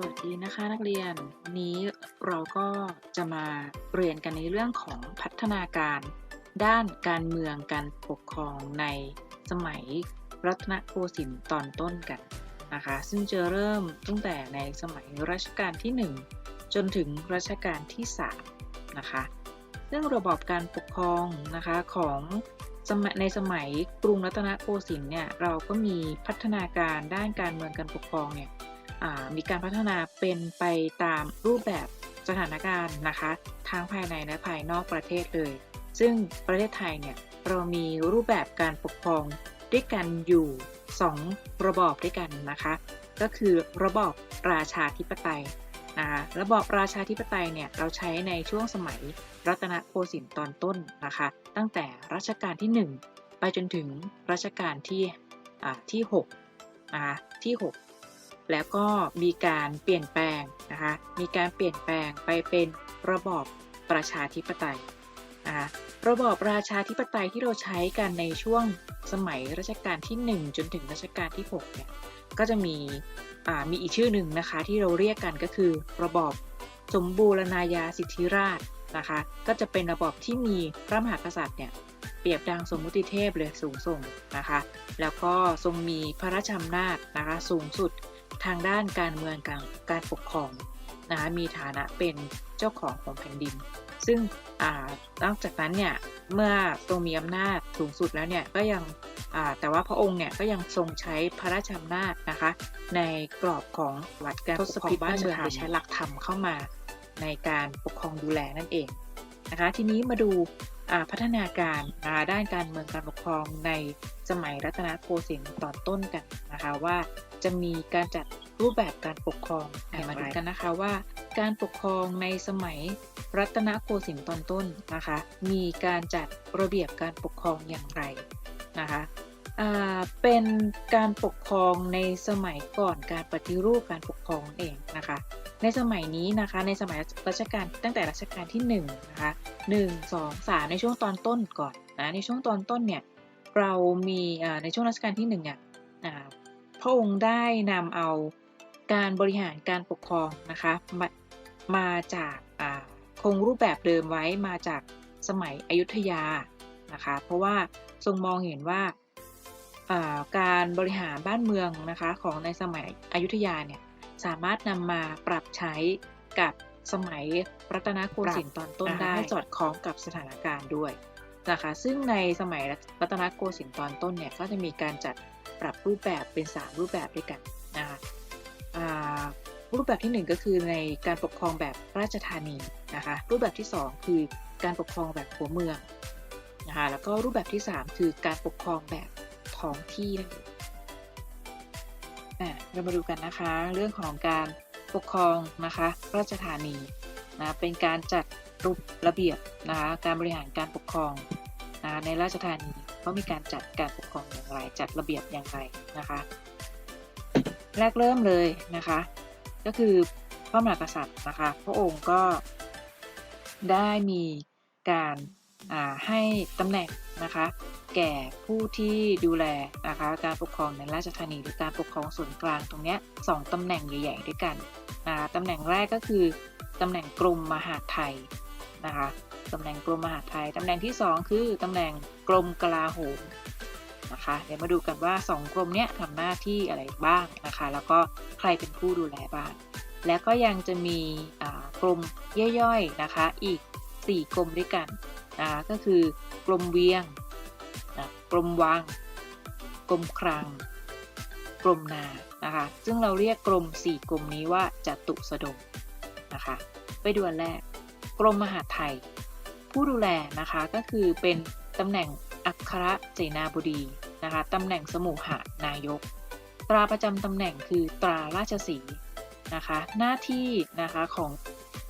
สวัสดีนะคะนักเรียนวันนี้เราก็จะมาเรียนกันในเรื่องของพัฒนาการด้านการเมืองการปกครองในสมัยรัตนโกสินทร์ตอนต้นกันนะคะซึ่งจะเริ่มตั้งแต่ในสมัยรัชกาลที่ 1 จนถึงรัชกาลที่3นะคะซึ่งระบอบการปกครองนะคะของสมัยในสมัยกรุงรัตนโกสินทร์เนี่ยเราก็มีพัฒนาการด้านการเมืองการปกครองเนี่ย มีการพัฒนาเป็นไปตามรูปแบบสถานการณ์นะคะทั้งภายในและภายนอกประเทศเลย ซึ่งประเทศไทยเนี่ยเรามีรูปแบบการปกครองด้วยกันอยู่ 2 ระบอบด้วยกันนะคะ ก็คือระบอบราชาธิปไตยนะคะระบอบราชาธิปไตยเนี่ยเราใช้ในช่วงสมัยรัตนโกสินทร์ตอนต้นนะคะ ตั้งแต่รัชกาลที่ 1 ไปจนถึงรัชกาลที่ที่6นะคะที่6 แล้วก็มีการเปลี่ยนแปลงนะคะมีการเปลี่ยนแปลงไปเป็นระบอบประชาธิปไตยนะคะระบอบราชาธิปไตยที่เราใช้กันในช่วงสมัยรัชกาลที่ 1 จนถึงรัชกาลที่6เนี่ยก็จะมีอ่ามีอีกชื่อหนึ่งนะคะที่เราเรียกกันก็คือ ระบอบสมบูรณาญาสิทธิราชนะคะก็จะเป็นระบอบที่มีพระมหากษัตริย์เนี่ยเปรียบดังสมมุติเทพเลยสูงส่งนะคะแล้วก็ทรงมีพระราชอำนาจนะคะสูงสุด ทางด้านการเมืองการการปกครองนะคะมีฐานะเป็นเจ้าของของแผ่นดิน ซึ่งอนอกจากนั้นเนี่ยเมื่อทรงมีอำนาจสูงสุดแล้วเนี่ยก็ยังแต่ว่าพระองค์เนี่ยก็ยังทรงใช้พระราชอำนาจนะคะ ในกรอบของวัดการปกครองบ้านเมืองโดยใช้หลักธรรมเข้ามาในการปกครองดูแลนั่นเองนะคะ ทีนี้มาดู พัฒนาการด้านการเมืองการปกครองในสมัยรัตนโกสินทร์ตอนต้นกันนะคะว่า จะมีการจัดรูปแบบการปกครองมาดูกันนะคะว่า การปกครองในสมัยรัตนโกสินทร์ตอนต้นนะคะ มีการจัดระเบียบการปกครองอย่างไรนะคะเป็นการปกครองในสมัยก่อนการปฏิรูปการปกครองเองนะคะ ในสมัยนี้นะคะในสมัยรัชกาลตั้งแต่รัชกาลที่1นะคะ 1 2 3 ในช่วงตอนต้นก่อนนะในช่วงตอนต้นเนี่ยเรามีในช่วงรัชกาลที่1เนี่ยพระองค์ได้นำเอาการบริหารการปกครองนะคะมามาจากคงรูปแบบเดิมไว้มาจากสมัยอยุธยานะคะเพราะว่าทรงมองเห็นว่าการบริหารบ้านเมืองนะคะของในสมัยอยุธยาเนี่ยสามารถนำมาปรับใช้กับ สมัยรัตนโกสินทร์ตอนต้นได้ให้สอดคล้องกับสถานการณ์ด้วยนะคะซึ่งในสมัยรัตนโกสินทร์ตอนต้นเนี่ยก็จะมีการจัดปรับรูปแบบเป็น 3 รูปแบบด้วยกันนะคะรูปแบบที่ 1 ก็คือในการปกครองแบบราชธานีนะคะรูปแบบที่ 2 คือการปกครองแบบหัวเมืองนะคะแล้วก็รูปแบบที่ 3 คือการปกครองแบบท้องที่นั่นเองเรามาดูกันนะคะ เรื่องของการ ปกครองนะคะราชธานีนะเป็นการจัดรูประเบียบนะคะการบริหารการปกครองนะในราชธานีเขามีการจัดการปกครองอย่างไรจัดระเบียบอย่างไรนะคะแรกเริ่มเลยนะคะ ก็คือพระมหากษัตริย์นะคะพระองค์ก็ได้มีการให้ตำแหน่งนะคะ แก่ผู้ที่ดูแลนะคะการปกครองในราชธานีหรือการปกครองส่วนกลางตรงนี้สองตำแหน่งใหญ่ ๆ ด้วยกันนะะตำแหน่งแรกก็คือตำแหน่งกรมมหาดไทยนะคะตำแหน่งกรมมหาดไทยตำแหน่งที่ 2 คือตำแหน่งกรมกลาโหมนะคะเดี๋ยวมาดูกันว่า 2 กรมเนี้ยทำหน้าที่อะไรบ้างนะคะ แล้วก็ใครเป็นผู้ดูแลบ้าง แล้วก็ยังจะมีกรมย่อยๆนะคะอีก 4 กรมด้วยกันนะคะก็คือกรมเวียง กรมวัง กรมครัง กรมนา นะคะ ซึ่งเราเรียกกรม4กรมนี้ว่าจตุสดมนะคะ ไปดูอันแรก กรมมหาไทย ผู้ดูแลนะคะก็คือเป็นตำแหน่งอัครเสนาบดีนะคะตำแหน่งสมุหานายก ตราประจำตำแหน่งคือตราราชสีนะคะ หน้าที่นะคะของ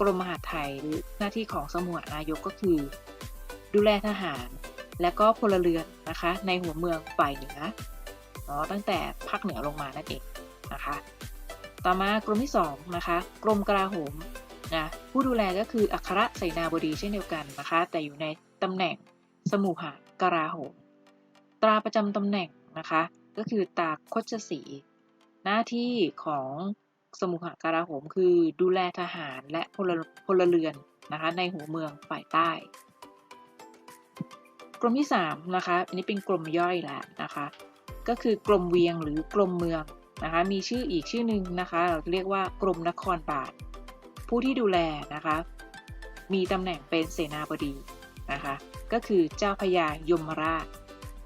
กรมมหาไทยหรือหน้าที่ของสมุหานายกก็คือ ดูแลทหาร และก็พลเรือนนะคะ ในหัวเมืองฝ่ายเหนือเนาะตั้งแต่ภาคเหนือลงมานั่นเองนะคะ ต่อมากรมที่2นะคะกรมกลาโหมนะผู้ดูแลก็คืออัครเสนาบดีเช่นเดียวกันนะคะ แต่อยู่ในตำแหน่งสมุหากลาโหม ตราประจำตำแหน่งนะคะ ก็คือตาคชสี หน้าที่ของสมุหการาโหมคือดูแลทหารและพลพลเรือนนะคะในหัวเมืองฝ่ายใต้ กรมที่3นะคะ อันนี้เป็นกรมย่อยแหละนะคะ ก็คือกรมเวียงหรือกรมเมืองนะคะ มีชื่ออีกชื่อหนึ่งนะคะ เราเรียกว่ากรมนครบาลผู้ที่ดูแลนะคะ มีตำแหน่งเป็นเสนาบดีนะคะ ก็คือเจ้าพญายมราช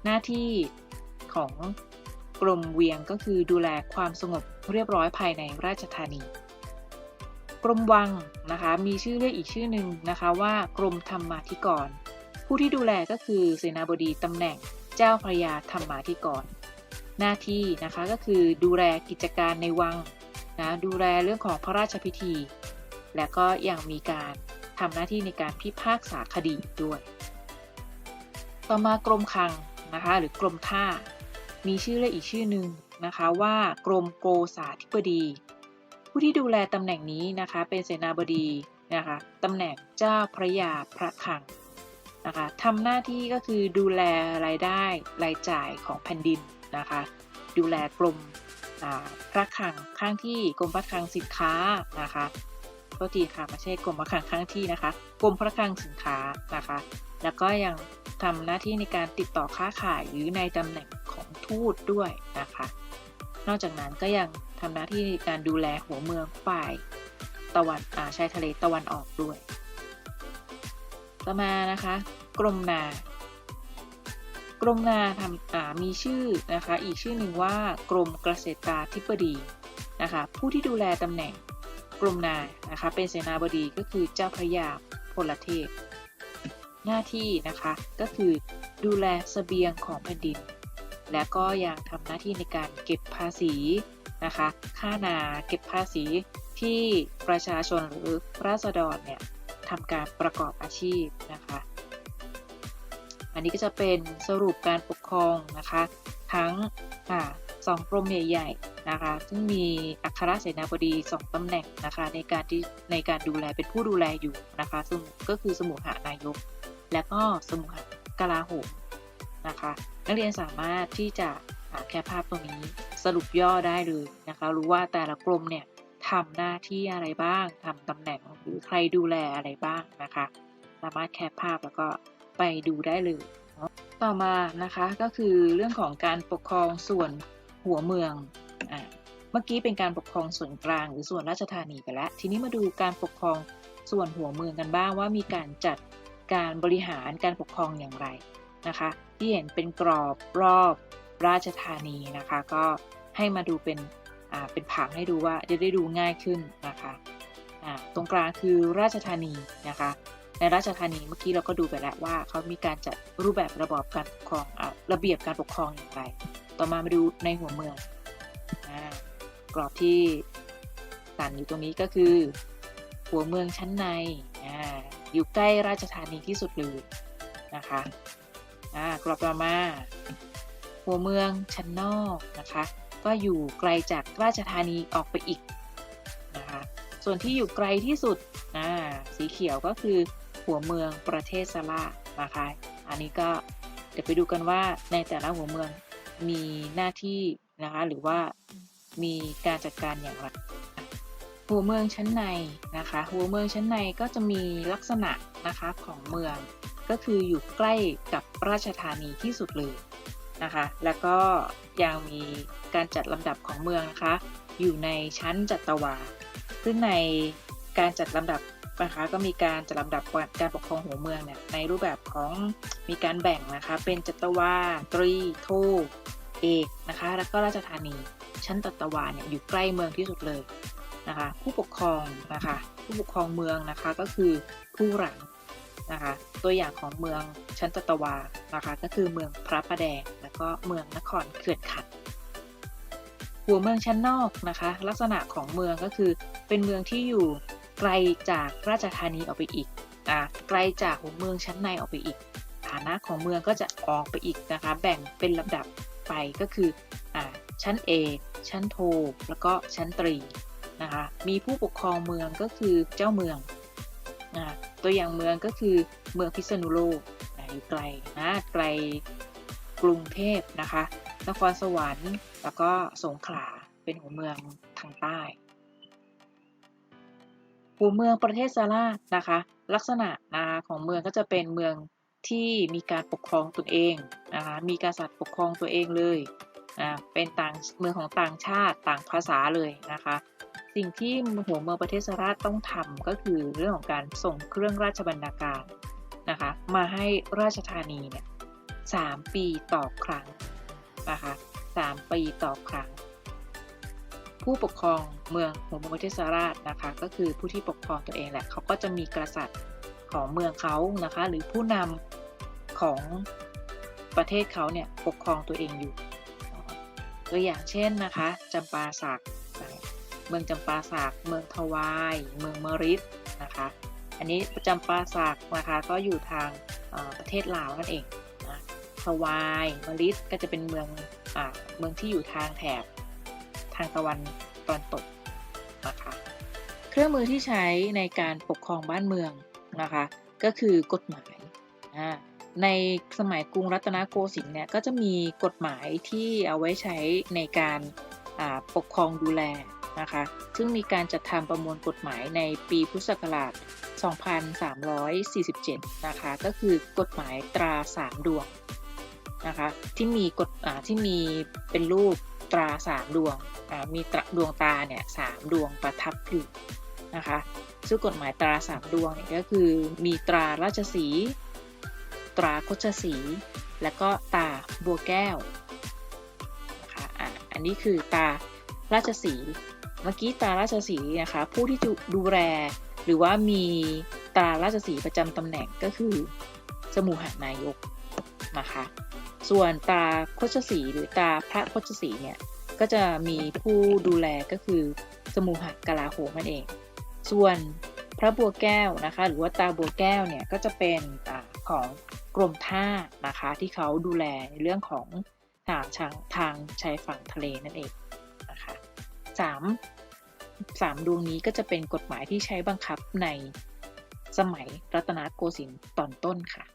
หน้าที่ของกรมเวียงก็คือดูแลความสงบเรียบร้อยภายในราชธานี กรมวังนะคะ มีชื่อเรียกอีกชื่อหนึ่งนะคะว่ากรมธรรมาธิกร ผู้ที่ดูแลก็คือเสนาบดีตำแหน่งเจ้าพระยาธรรมาธิกร หน้าที่นะคะก็คือดูแลกิจการในวังนะดูแลเรื่องของพระราชพิธี และก็ยังมีการทำหน้าที่ในการพิพากษาคดีด้วย ต่อมากรมคลังนะคะหรือกรมท่า มีชื่อเรียกอีกชื่อหนึ่งนะคะว่ากรมโกษาธิบดี ผู้ที่ดูแลตำแหน่งนี้นะคะเป็นเสนาบดีนะคะตำแหน่งเจ้าพระยาพระคลัง นะคะทำหน้าที่ก็คือดูแลรายได้รายจ่ายของแผ่นดินนะคะ ดูแลกรมพระคลังข้างที่กรมพระคลังสินค้านะคะโทษทีค่ะไม่ใช่กรมพระคลังข้างที่นะคะกรมพระคลังสินค้านะคะ แล้วก็ยังทำหน้าที่ในการติดต่อค้าขายหรือในตำแหน่งของทูตด้วยนะคะ นอกจากนั้นก็ยังทำหน้าที่ในการดูแลหัวเมืองฝ่ายตะวันชายทะเลตะวันออกด้วย ต่อมานะคะ กรมนา กรมนาทำามีชื่อนะคะ อีกชื่อหนึ่งว่ากรมเกษตราธิบดีนะคะ ผู้ที่ดูแลตำแหน่งกรมนานะคะ เป็นเสนาบดีก็คือเจ้าพระยาพลเทพ หน้าที่นะคะก็คือดูแลสเสบียงของแผ่นดิน และก็ยังทำหน้าที่ในการเก็บภาษีนะคะ ค่านาเก็บภาษีที่ประชาชนหรือราษฎรเนี่ย ทำการประกอบอาชีพนะคะ อันนี้ก็จะเป็นสรุปการปกครองนะคะ ทั้งสองกรมใหญ่ๆนะคะ ซึ่งมีอัครเสนาบดี 2ตำแหน่งนะคะ ในการที่ในการดูแลเป็นผู้ดูแลอยู่นะคะ ซึ่งก็คือสมุหานายก และก็สมุหกลาโหมนะคะ นักเรียนสามารถที่จะแค่ภาพตรงนี้สรุปย่อได้เลยนะคะ รู้ว่าแต่ละกรมเนี่ย ทำหน้าที่อะไรบ้างทำตำแหน่งหรือใครดูแลอะไรบ้างนะคะ สามารถแคปภาพแล้วก็ไปดูได้เลย ต่อมานะคะก็คือเรื่องของการปกครองส่วนหัวเมืองอ่าเมื่อกี้เป็นการปกครองส่วนกลางหรือส่วนราชธานีไปแล้ว ทีนี้มาดูการปกครองส่วนหัวเมืองกันบ้างว่ามีการจัดการบริหารการปกครองอย่างไรนะคะ ที่เห็นเป็นกรอบรอบราชธานีนะคะ ก็ให้มาดูเป็น เป็นผังให้ดูว่าจะได้ดูง่ายขึ้นนะคะตรงกลางคือราชธานีนะคะ ในราชธานีเมื่อกี้เราก็ดูไปแล้วว่าเขามีการจัดรูปแบบระบอบการปกครองอระเบียบการปกครองอย่างไร ต่อมามาดูในหัวเมืองอกรอบที่ตันอยู่ตรงนี้ก็คือ หัวเมืองชั้นในออยู่ใกล้ราชธานีที่สุดเลยนะคะกรอบต่อมา หัวเมืองชั้นนอกนะคะ ก็อยู่ไกลจาก ราชธานีออกไปอีกนะคะส่วนที่อยู่ไกลที่สุดสีเขียวก็คือหัวเมืองประเทศซาลานะคะอันนี้ก็เดี๋ยวไปดูกันว่าในแต่ละหัวเมืองมีหน้าที่นะคะหรือว่ามีการจัดการอย่างไรหัวเมืองชั้นในนะคะ หัวเมืองชั้นในก็จะมีลักษณะนะคะของเมือง ก็คืออยู่ใกล้กับราชธานีที่สุดเลย นะคะ แล้วก็ยังมีการจัดลำดับของเมืองนะคะ อยู่ในชั้นจัตวา ซึ่งในการจัดลำดับนะคะก็มีการจัดลำดับการปกครองหัวเมืองเนี่ยในรูปแบบของมีการแบ่งนะคะ เป็นจัตวาตรีโทเอกนะคะ แล้วก็ราชธานี ชั้นตัตวาเนี่ยอยู่ใกล้เมืองที่สุดเลยนะคะ ผู้ปกครองนะคะ ผู้ปกครองเมืองนะคะก็คือผู้หลังนะคะ ตัวอย่างของเมืองชั้นตัตวานะคะก็คือเมืองพระประแดง แล้วก็เมืองนครเขื่อนขันหัวเมืองชั้นนอกนะคะ ลักษณะของเมืองก็คือเป็นเมืองที่อยู่ไกลจากราชธานีออกไปอีกอะไกลจากหัวเมืองชั้นในออกไปอีก ฐานะของเมืองก็จะออกไปอีกนะคะ แบ่งเป็นลำดับไปก็คืออ่าชั้นเอกชั้นโท แล้วก็ชั้นตรีนะคะ มีผู้ปกครองเมืองก็คือเจ้าเมืองนะ ตัวอย่างเมืองก็คือเมืองพิษณุโลกอยู่ไกลนะไกลกรุงเทพนะคะนครสวรรค์แล้วก็สงขลาเป็นหัวเมืองทางใต้ หัวเมืองประเทศซาร่านะคะ ลักษณะนะของเมืองก็จะเป็นเมืองที่มีการปกครองตนเองนะคะมีกษัตริย์ปกครองตัวเองเลยอ่าเป็นต่างเมืองของต่างชาติต่างภาษาเลยนะคะ สิ่งที่หัวเมืองประเทศซาร่าต้องทำก็คือเรื่องของการส่งเครื่องราชบรรณาการนะคะมาให้ราชธานีเนี่ยสามปีต่อครั้งนะคะสามปีต่อครั้ง ผู้ปกครองเมืองหัวเมืองประเทศซาร่านะคะก็คือผู้ที่ปกครองตัวเองแหละเขาก็จะมีกษัตริย์ของเมืองเขานะคะหรือผู้นำของประเทศเขาเนี่ยปกครองตัวเองอยู่ตัวอย่างเช่นนะคะจำปาสัก เมืองจำปาสักเมืองทวาย เมืองมริดนะคะ อันนี้จำปาสักนะคะก็อยู่ทางเอ่อประเทศลาวนั่นเองนะทวายมริดก็จะเป็นเมืองอเมืองที่อยู่ทางแถบทางตะวันตอนตกนะคะเครื่องมือที่ใช้ในการปกครองบ้านเมืองนะคะก็คือกฎหมายในสมัยกรุงรัตนโกสินทร์เนี่ยก็จะมีกฎหมายที่เอาไว้ใช้ในการปกครองดูแล นะคะ ซึ่งมีการจัดทำประมวลกฎหมายในปีพุทธศักราช 2347 นะคะ ก็คือกฎหมายตราสามดวงนะคะที่มีกฎที่มีเป็นรูปตราสามดวงมีดวงตาเนี่ยสามดวงประทับอยู่นะคะซึ่งกฎหมายตราสามดวงเนี่ยก็คือมีตราราชสี ตราโคชสี และก็ตาบัวแก้วนะคะอันนี้คือตาราชสี เมื่อกี้ตาราชสีนะคะ ผู้ที่ดูแลหรือว่ามีตาราชสีประจำตำแหน่งก็คือสมุหานายกนะคะ ส่วนตาโคชสีหรือตาพระโคชสีเนี่ยก็จะมีผู้ดูแลก็คือสมุหกลาโหมนั่นเอง ส่วนพระบัวแก้วนะคะ หรือว่าตาบัวแก้วเนี่ยก็จะเป็นอของกรมท่านะคะ ที่เขาดูแลในเรื่องของทางทางชายฝั่งทะเลนั่นเอง สามสามดวงนี้ก็จะเป็นกฎหมายที่ใช้บังคับในสมัยรัตนโกสินทร์ตอนต้นค่ะ